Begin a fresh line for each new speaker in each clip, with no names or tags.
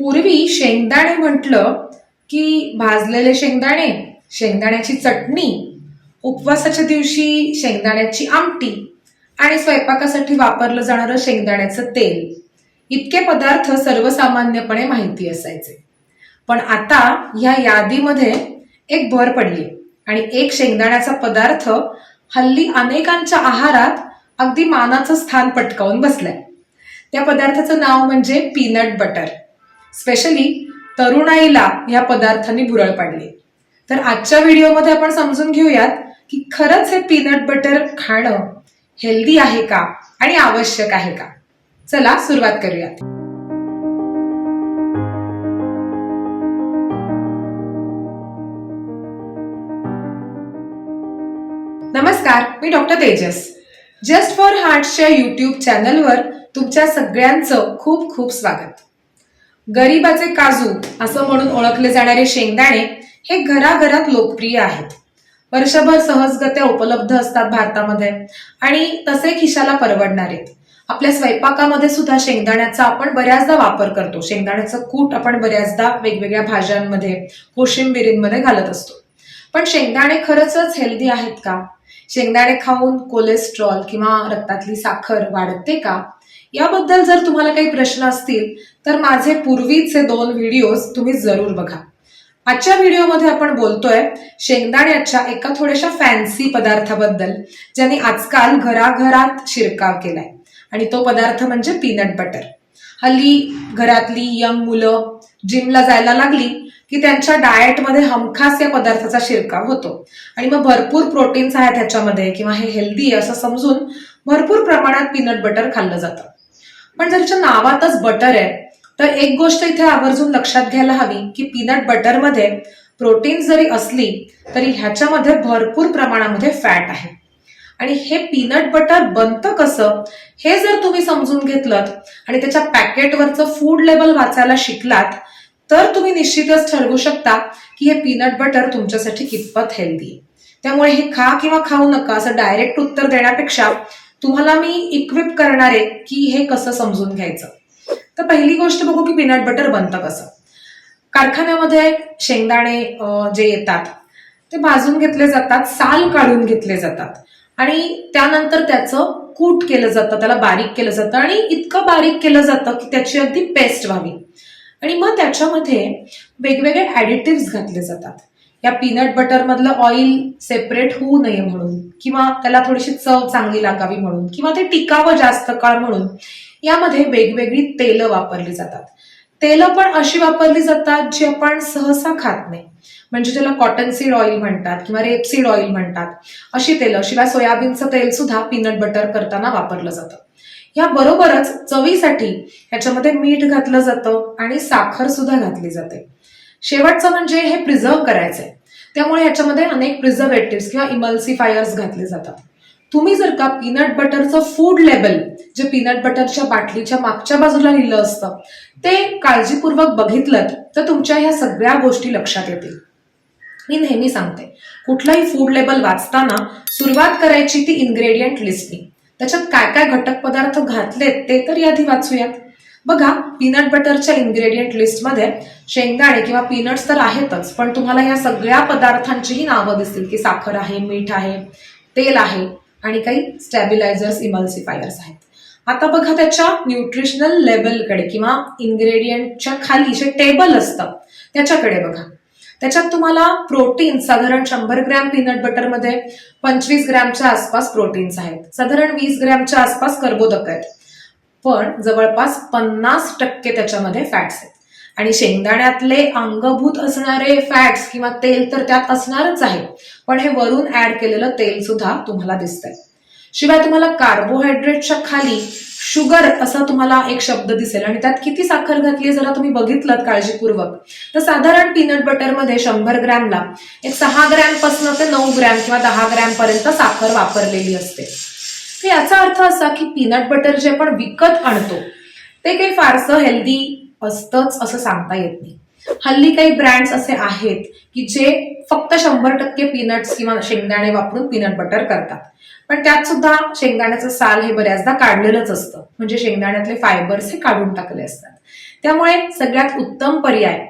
पूर्वी शेंगदाणे म्हटलं की भाजलेले शेंगदाणे शेंगदाण्याची चटणी उपवासाच्या दिवशी शेंगदाण्याची आमटी आणि स्वयंपाकासाठी वापरलं जाणारं शेंगदाण्याचं तेल. इतके पदार्थ सर्वसामान्यपणे माहिती असायचे. पण आता ह्या यादीमध्ये एक भर पडली आणि एक शेंगदाण्याचा पदार्थ हल्ली अनेकांच्या आहारात अगदी मानाचं स्थान पटकावून बसलाय. त्या पदार्थाचं नाव म्हणजे पीनट बटर. स्पेशली तरुणाईला या पदार्थांनी भुरळ पाडली. तर आजच्या व्हिडिओमध्ये आपण समजून घेऊयात की खरंच हे पीनट बटर खाणं हेल्दी आहे का आणि आवश्यक आहे का? चला सुरुवात करूयात. नमस्कार मी डॉक्टर तेजस. जस्ट फॉर हार्टच्या युट्यूब चॅनलवर तुमच्या सगळ्यांचं खूप खूप स्वागत. गरीबाचे काजू असं म्हणून ओळखले जाणारे शेंगदाणे हे घराघरात लोकप्रिय आहेत. वर्षभर सहजगत्या उपलब्ध असतात भारतामध्ये आणि तसे खिशाला परवडणारे. आपल्या स्वयंपाकामध्ये सुद्धा शेंगदाण्याचा आपण बऱ्याचदा वापर करतो. शेंगदाण्याचं कूट आपण बऱ्याचदा वेगवेगळ्या भाज्यांमध्ये कोशिंबिरींमध्ये घालत असतो. पण शेंगदाणे खरंच हेल्दी आहेत का? शेंगदाणे खाऊन कोलेस्ट्रॉल किंवा रक्तातली साखर वाढते का? याबद्दल जर तुम्हाला काही प्रश्न असतील तर माझे पूर्वीचे दोन व्हिडिओज तुम्ही जरूर बघा. आजच्या व्हिडिओमध्ये आपण बोलतोय शेंगदाण्याच्या एका थोड्याशा फॅन्सी पदार्थाबद्दल ज्याने आजकाल घराघरात शिरकाव केलाय. आणि तो पदार्थ म्हणजे पीनट बटर हल्ली घरातली यंग मुलं जिमला जायला लागली की त्यांच्या डाएटमध्ये हमखास या पदार्थाचा शिरकाव होतो. आणि मग भरपूर प्रोटीन्स आहेत त्याच्यामध्ये किंवा हे हेल्दी आहे असं समजून भरपूर प्रमाणात पीनट बटर खाल्लं जातं. पण जर त्याच्या नावातच बटर आहे तर एक गोष्ट इथे आवर्जून लक्षात घ्यायला हवी की पीनट बटरमध्ये प्रोटीन जरी असली तरी ह्याच्यामध्ये भरपूर प्रमाणामध्ये फॅट आहे. आणि हे पीनट बटर बनतं कसं हे जर तुम्ही समजून घेतलं आणि त्याच्या पॅकेटवरचं फूड लेबल वाचायला शिकलात तर तुम्ही निश्चितच ठरवू शकता की हे पीनट बटर तुमच्यासाठी कितपत हेल्दी त्यामुळे हे खा किंवा खाऊ नका असं डायरेक्ट उत्तर देण्यापेक्षा तुम्हाला मी इक्विप करणार आहे की हे कसं समजून घ्यायचं. तर पहिली गोष्ट बघू की पीनट बटर बनतं कसं. कारखान्यामध्ये शेंगदाणे जे येतात ते भाजून घेतले जातात साल काढून घेतले जातात. आणि त्यानंतर त्याचं कूट केलं जातं त्याला बारीक केलं जातं आणि इतकं बारीक केलं जातं की त्याची अगदी पेस्ट व्हावी. आणि मग त्याच्यामध्ये वेगवेगळे ऍडिटिव्ह घातले जातात. या पीनट बटर मधलं ऑइल सेपरेट होऊ नये म्हणून किंवा त्याला थोडीशी चव चांगली लागावी म्हणून किंवा ते टिकावं जास्त काळ म्हणून यामध्ये वेगवेगळी तेलं वापरली जातात. तेलं पण अशी वापरली जातात जी आपण सहसा खात नाही. म्हणजे त्याला कॉटन सीड ऑइल म्हणतात किंवा रेपसीड ऑइल म्हणतात अशी तेलं शिवाय सोयाबीनचं तेल सुद्धा पीनट बटर करताना वापरलं जातं. या बरोबरच चवीसाठी ह्याच्यामध्ये मीठ घातलं जातं आणि साखर सुद्धा घातली जाते. शेवटचं म्हणजे हे प्रिझर्व करायचंय. त्यामुळे याच्यामध्ये अनेक प्रिझर्वेटिव्ह किंवा इमल्सिफायर्स घातले जातात. तुम्ही जर का पीनट बटरचं फूड लेबल जे पीनट बटरच्या बाटलीच्या मागच्या बाजूला लिहिलं असतं ते काळजीपूर्वक बघितलं तर तुमच्या ह्या सगळ्या गोष्टी लक्षात येतील. मी नेहमी सांगते कुठलाही फूड लेबल वाचताना सुरुवात करायची ती इन्ग्रेडियंट लिस्टिंग त्याच्यात काय काय घटक पदार्थ घातलेत ते तर यादी वाचूयात. बघा पीनट बटरच्या इन्ग्रेडियंट लिस्टमध्ये शेंगदाणे किंवा पीनट्स तर आहेतच पण तुम्हाला या सगळ्या पदार्थांचीही नावं दिसतील की साखर आहे मीठ आहे तेल आहे आणि काही स्टॅबिलायझर्स इमल्सिफायर्स आहेत. आता बघा त्याच्या न्यूट्रिशनल लेवलकडे किंवा इन्ग्रेडियंटच्या खाली जे टेबल असतं त्याच्याकडे बघा. त्याच्यात तुम्हाला प्रोटीन साधारण शंभर ग्रॅम पीनट बटरमध्ये पंचवीस ग्रॅमच्या आसपास प्रोटीन्स आहेत. साधारण वीस ग्रॅमच्या आसपास कर्बोदक आहेत. पण जवळपास पन्नास टक्के त्याच्यामध्ये फॅट्स आहेत. आणि शेंगदाण्यातले अंगभूत असणारे फॅट्स किंवा तेल तर त्यात असणारच आहे. पण हे वरून ऍड केलेलं तेल सुद्धा तुम्हाला दिसतंय. शिवाय तुम्हाला कार्बोहायड्रेटच्या खाली शुगर असा तुम्हाला एक शब्द दिसेल आणि त्यात किती साखर घातली जरा तुम्ही बघितलं काळजीपूर्वक. तर साधारण पीनट बटरमध्ये शंभर ग्रॅमला एक सहा ग्रॅमपासून ते नऊ ग्रॅम किंवा दहा ग्रॅम पर्यंत साखर वापरलेली असते. तर याचा अर्थ असा की पीनट बटर जे आपण विकत आणतो ते काही फारसं हेल्दी असतंच असं सांगता येत नाही. हल्ली काही ब्रँड्स असे आहेत की जे फक्त शंभर टक्के पीनट्स किंवा शेंगदाणे वापरून पीनट बटर करतात. पण त्यात सुद्धा शेंगदाण्याचं साल हे बऱ्याचदा काढलेलंच असतं. म्हणजे शेंगदाण्यातले फायबर्स हे काढून टाकले असतात. त्यामुळे सगळ्यात उत्तम पर्याय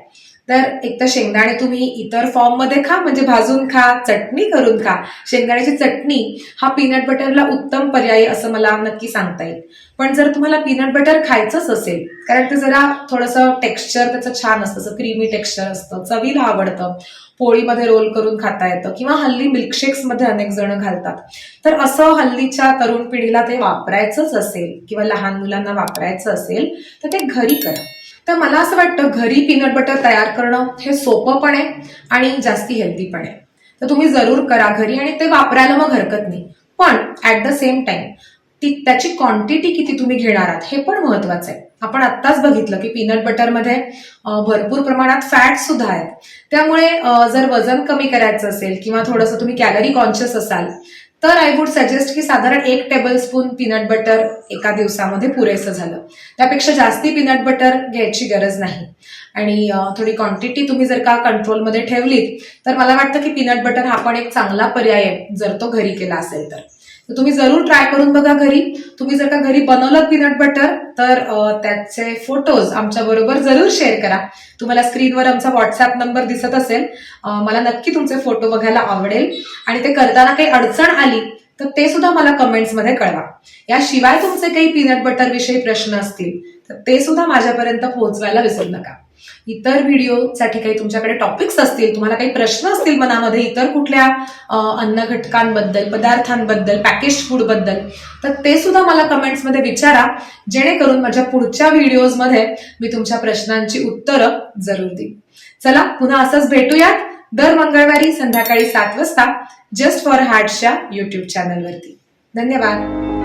तर एक तर शेंगदाणे तुम्ही इतर फॉर्ममध्ये खा म्हणजे भाजून खा चटणी करून खा. शेंगदाण्याची चटणी हा पीनट बटरला उत्तम पर्याय असं मला नक्की सांगता येईल. पण जर तुम्हाला पीनट बटर खायचंच असेल कारण ते जरा थोडंसं टेक्स्चर त्याचं छान असतं असं क्रीमी टेक्स्चर असतं चवीला आवडतं पोळीमध्ये रोल करून खाता येतं किंवा हल्ली मिल्कशेक्समध्ये अनेक जण घालतात. तर असं हल्लीच्या तरुण पिढीला ते वापरायचंच असेल किंवा लहान मुलांना वापरायचं असेल तर ते घरी करा. तर मला असं वाटतं घरी पीनट बटर तयार करणं हे सोपं पण आहे आणि जास्ती हेल्दी पण आहे. तर तुम्ही जरूर करा घरी आणि ते वापरायला मग हरकत नाही. पण ऍट द सेम टाइम ती त्याची क्वांटिटी किती तुम्ही घेणार आहात हे पण महत्वाचं आहे. आपण आत्ताच बघितलं की पीनट बटरमध्ये भरपूर प्रमाणात फॅट सुद्धा आहेत. त्यामुळे जर वजन कमी करायचं असेल किंवा थोडंसं तुम्ही कॅलरी कॉन्शियस असाल तर आय वुड सजेस्ट की साधारण एक टेबल स्पून पीनट बटर एका दिवसामध्ये पुरेसं झालं. त्यापेक्षा जास्ती पीनट बटर घ्यायची गरज नाही. आणि थोडी क्वांटिटी तुम्ही जर का कंट्रोलमध्ये ठेवलीत तर मला वाटतं की पीनट बटर हा पण एक चांगला पर्याय आहे जर तो घरी केला असेल तर. तर तुम्ही जरूर ट्राय करून बघा घरी. तुम्ही जर का घरी बनवलं पीनट बटर तर त्याचे फोटोज आमच्या बरोबर जरूर शेअर करा. तुम्हाला स्क्रीनवर आमचा व्हॉट्सअप नंबर दिसत असेल. मला नक्की तुमचे फोटो बघायला आवडेल. आणि ते करताना काही अडचण आली तर ते सुद्धा मला कमेंट्समध्ये कळवा. याशिवाय तुमचे काही पीनट बटर विषयी प्रश्न असतील तर ते सुद्धा माझ्यापर्यंत पोहोचवायला विसरू नका. इतर व्हिडिओसाठी काही तुमच्याकडे टॉपिक्स असतील तुम्हाला काही प्रश्न असतील मनामध्ये इतर कुठल्या अन्न घटकांबद्दल पदार्थांबद्दल पॅकेज फूडबद्दल तर ते सुद्धा मला कमेंट्समध्ये विचारा. जेणेकरून माझ्या पुढच्या व्हिडिओजमध्ये मी तुमच्या प्रश्नांची उत्तरं जरूर देईन. चला पुन्हा असंच भेटूयात. दर मंगळवारी संध्याकाळी सात वाजता जस्ट फॉर हार्टच्या युट्यूब चॅनलवरती धन्यवाद.